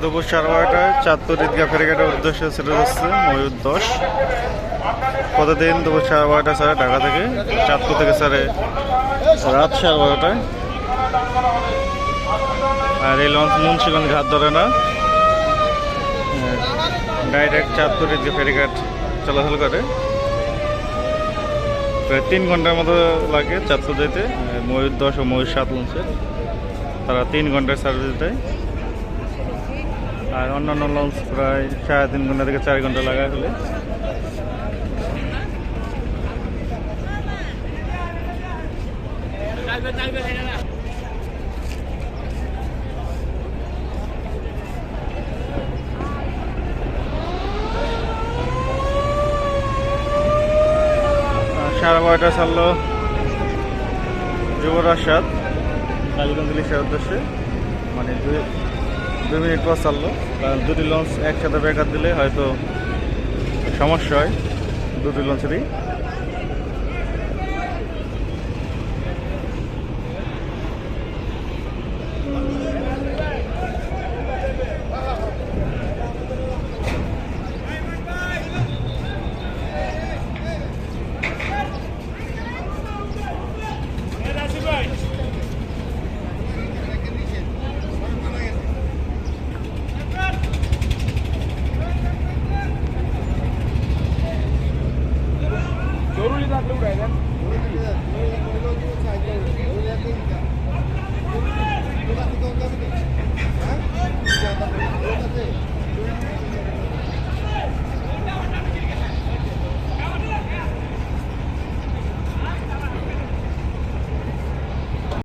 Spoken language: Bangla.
দুপুর সাড়ে বারোটায় চাঁদপুর ঈদগাহ ফেরিঘাটের উদ্দেশ্য ছিল যাচ্ছে ময়ূর দশ। প্রতিদিন দুপুর সাড়ে বারোটা স্যারে ঢাকা থেকে, চাঁদপুর থেকে স্যারে রাত সাড়ে বারোটায়। আর এই লঞ্চ মুন্সিগঞ্জ ঘাট ধরে না। হ্যাঁ, ডাইরেক্ট চাঁদপুর ঈদগাহ ফেরিঘাট চলাচল করে। প্রায় তিন ঘণ্টার মতো লাগে চাঁদপুর যেতে ময়ূর দশ ও ময়ূর সাত লঞ্চের তারা তিন ঘণ্টার সার্ভিস দেয়। আর অন্যান্য লঞ্চ প্রায় সাড়ে তিন ঘণ্টা থেকে চার ঘণ্টা লাগা হলে। সাড়ে বারোটা ছাড়লো যুবরাজ সাত কালীগঞ্জ ইলিশের উদ্দেশ্যে মানে দুই দুই মিনিট পর চাললো। কারণ দুটি লঞ্চ একসাথে ব্যাঘাত দিলে হয়তো সমস্যা হয়, দুটি লঞ্চেরই। पूरी जाते हुए रहेंगे।